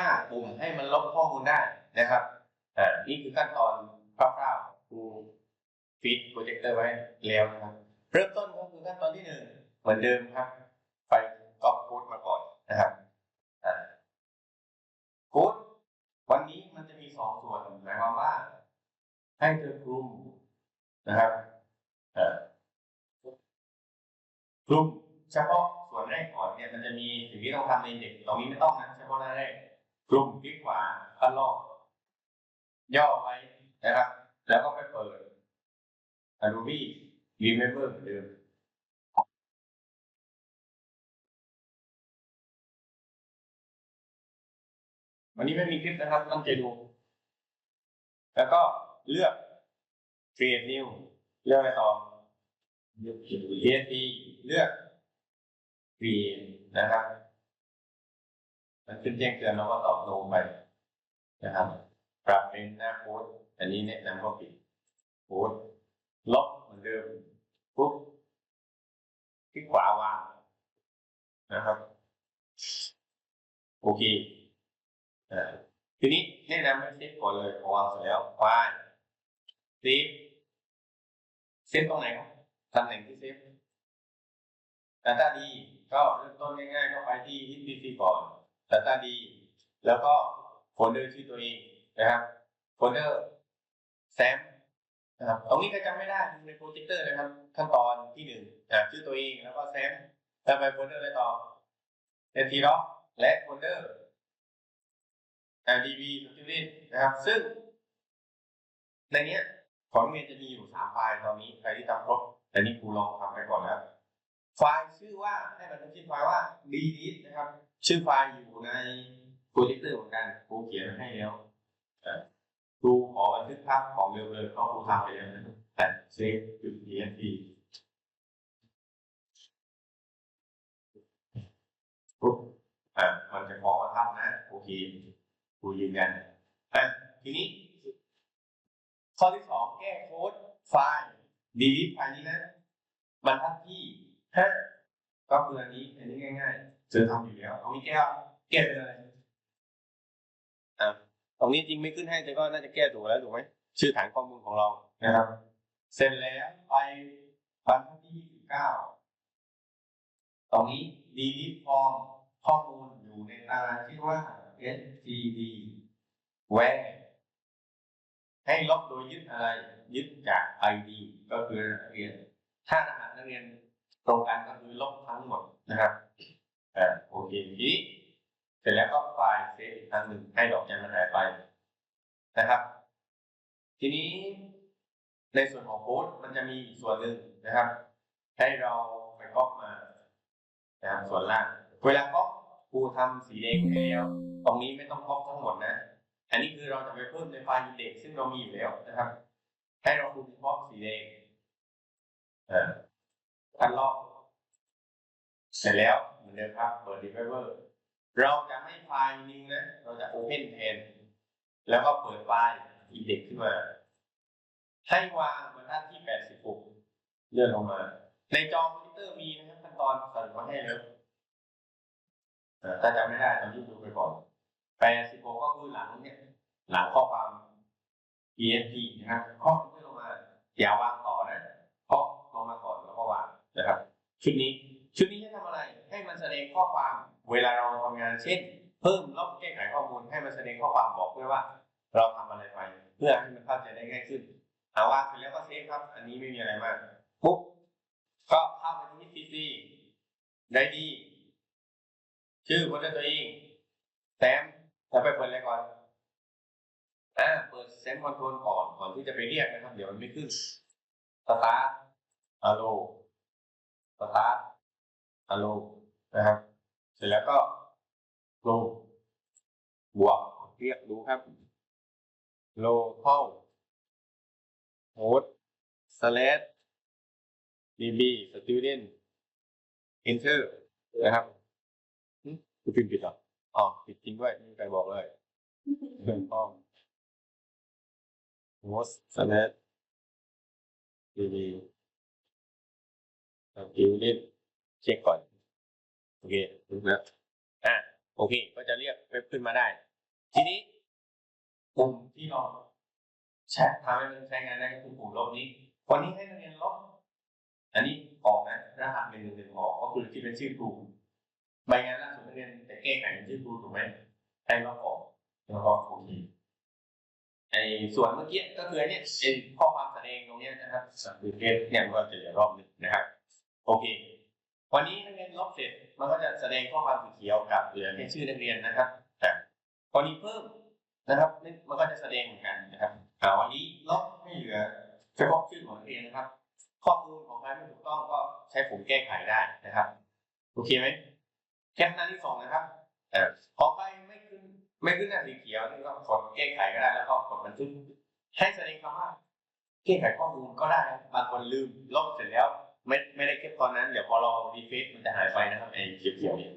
้าปุ่มให้มันลบข้อมูลได้นะครับอ่านี่คือขั้นตอนคร่าวๆครูฟีดโปรเจคเตอร์ไว้แล้วนะครับ เริ่มต้นก็คือขั้นตอนที่หนึ่งเหมือนเดิมครับ ไปก๊อปโค้ดมาก่อนนะครับอ่าโค้ดวันนี้มันจะมีสองส่วนหมายความว่า ให้เธอกลุ่มนะครับอ่อกลุ่มเฉพาะส่วนแรกก่อนเนี่ยมันจะมีสิ่งที่ต้องทำในเด็กตรงนี้ไม่ต้องนะเฉพาะหน้าแรก กลุ่มคลิกขวาคัดลอกย่อไว้นะครับ แล้วก็ไปเปิด Adobe Remember เหมือนเดิมวันนี้ไม่มีคลิปนะครับตั้งใจดู แล้วก็เลือก create new เลือกอะไรต่อ PSP เลือก create นะครับ มันขึ้นแจ้งเตือนแล้วก็ตอบโนไปนะครับ ปรับเป็นหน้าโค้ดอันนี้แนะนำว่าปิดโค้ดลบเหมือนเดิมปุ๊บคลิกขวาวางนะครับ โอเคอ่าทีนี้แนะนำให้เซฟก่อนเลยพอวางเสร็จแล้วไฟล์เซฟเซฟตรงไหนครับตำแหน่งที่เซฟ Data ดีก็เริ่มต้นง่ายๆก็ไปที่ HPC ก่อน Data ดี แล้วก็โฟลเดอร์ชื่อตัวเองนะครับโฟลเดอร์แซมนะครับตรงนี้ก็จำไม่ได้ในโปรเจคเตอร์นะครับ ขั้นตอนที่หนึ่งอะชื่อตัวเองแล้วก็แซมแล้วไปโฟลเดอร์อะไรต่อ NT doc และโฟลเดอร์ LDB student นะครับ ซึ่ง ในนี้ของเรียนจะมีอยู่สามไฟล์ตอนนี้ใครที่ทำครบแต่นี่ครูลองทำไปก่อนแล้วไฟล์ชื่อว่าให้มันเป็นชื่อไฟล์ว่า d d นะครับ ชื่อไฟล์อยู่ในโปรเจคเตอร์เหมือนกันครูเขียนให้แล้วเอ่อครูขอบันทึกภาพของเร็วเลยก็ครูทำไปแล้วนะแต่เซฟจุด psp ปุ๊บอะมันจะฟ้องว่าทับนะ โอเคครูยืนยันอะทีนี้ ข้อที่สองแก้โค้ดไฟล์ delete ไฟล์นี้นะบรรทัดที่ห้า ก็คืออันนี้อันนี้ง่ายๆเจอทำอยู่แล้วตรงนี้แก้วแก้เป็นอะไรอะตรงนี้จริงไม่ขึ้นให้แต่ก็น่าจะแก้ถูกแล้วถูกไหมชื่อฐานข้อมูลของเรานะครับ เสร็จแล้วไปบรรทัดที่ยี่สิบเก้าตรงนี้ delete form ข้อมูลอยู่ในตารางที่ว่า std where ให้ลบโดยยึดอะไร ยึดจาก ID ก็คือนักเรียน ถ้ารหัสนักเรียน ตรงกันก็คือลบทั้งหมดนะครับอ่าโอเคทีนี้เสร็จแล้วก็ไฟล์เซฟอีกครั้งหนึ่งให้ดอกจันมันหายไปนะครับ ทีนี้ในส่วนของโค้ดมันจะมีอีกส่วนหนึ่งนะครับ ให้เราไปก๊อปมานะครับส่วนล่าง เวลาก๊อปครูทำสีแดงให้แล้วตรงนี้ไม่ต้องก๊อปทั้งหมดนะ อันนี้คือเราจะไปเพิ่มในไฟล์อินเด็กซ์ซึ่งเรามีอยู่แล้วนะครับ ให้เราคูณเฉพาะสีแดงเอ่อ คัดลอก เสร็จแล้วเหมือนเดิมครับเปิด developer เราจะไม่ไฟล์นิวนะ เราจะ open แทนแล้วก็เปิดไฟล์อินเด็กซ์ขึ้นมา ให้วางบรรทัดที่ 86 เลื่อนลงมา ในจอคอมพิวเตอร์มีนะครับขั้นตอนสรุปมาให้แล้วถ้าจำไม่ได้ตอนนี้ดูไปก่อนแปดสิบหกก็คือหลังเนี่ย หลังข้อความ PSP นะครับข้อขึ้นลงมาอย่าวาง นะครับ ชุดนี้ชุดนี้จะทำอะไร ให้มันแสดงข้อความ เวลาเราทำงานเช่น เพิ่มลบแก้ไขข้อมูล ให้มันแสดงข้อความบอกด้วยว่า เราทำอะไรไป เพื่อให้มันเข้าใจได้ง่ายขึ้นเอาวาเสร็จแล้วก็เซฟครับ อันนี้ไม่มีอะไรมากปุ๊บก็เข้าไปที่ PC ได้ดี ชื่อคนตัวเองแซมแล้วไปเปิดอะไรก่อนอ่าเปิดเซนคอนโทรลก่อนก่อนที่จะไปเรียกนะครับ เดี๋ยวมันไม่ขึ้นสตาร์ทอะโล สตาร์ทอะโลนะครับ เสร็จแล้วก็โลบวกเรียกดูครับโลเข้าโฮสสเลดดีบีสตูเดนเอนเตอร์นะครับหึกูพิมพ์ผิดเหรออ๋อผิดจริงด้วยไม่มีใครบอกเลยเรื่องต้อง most select db ดิวนิดเช็คก่อน โอเครู้แล้วอะโอเค ก็จะเรียกเว็บขึ้นมาได้ ทีนี้ปุ่มที่เราแชททำให้มันใช้งานได้ก็คือปุ่มลบนี้ วันนี้ให้นักเรียนลบอันนี้ออกนะรหัสหนึ่งหนึ่งหนึ่งออกก็คือที่เป็นชื่อครูใบงานล่าสุดนักเรียนจะแก้ไขเป็นชื่อครูถูกไหมให้ลบออกแล้วก็โอเคไอ้ส่วนเมื่อกี้ก็คือเนี้ยเป็นข้อความแสดงตรงเนี้ยนะครับสังเกตเนี่ยก็จะเหลือรอบหนึงนะครับ โอเค วันนี้นักเรียนลบเสร็จมันก็จะแสดงข้อความสีเขียวกับเหลือแค่ชื่อนักเรียนนะครับแต่กรณีเพิ่มนะครับนี่มันก็จะแสดงเหมือนกันนะครับอ่วันนี้ลบให้เหลือเฉพาะชื่อของนักเรียนนะครับ ข้อมูลของใครไม่ถูกต้องก็ใช้ผมแก้ไขได้นะครับโอเคไหมแค่หน้าที่สองนะครับแต่พอใครไม่ขึ้นไม่ขึ้นหน้าสีเขียวนี่ก็กดแก้ไขก็ได้แล้วก็กดบันทึกให้แสดงคำว่าแก้ไขข้อมูลก็ได้บางคนลืมลบเสร็จแล้ว ไม่ไม่ได้เก็บตอนนั้น เดี๋ยวพอเราดีเฟซมันจะหายไปนะครับไอ้เขียวๆเนี่ย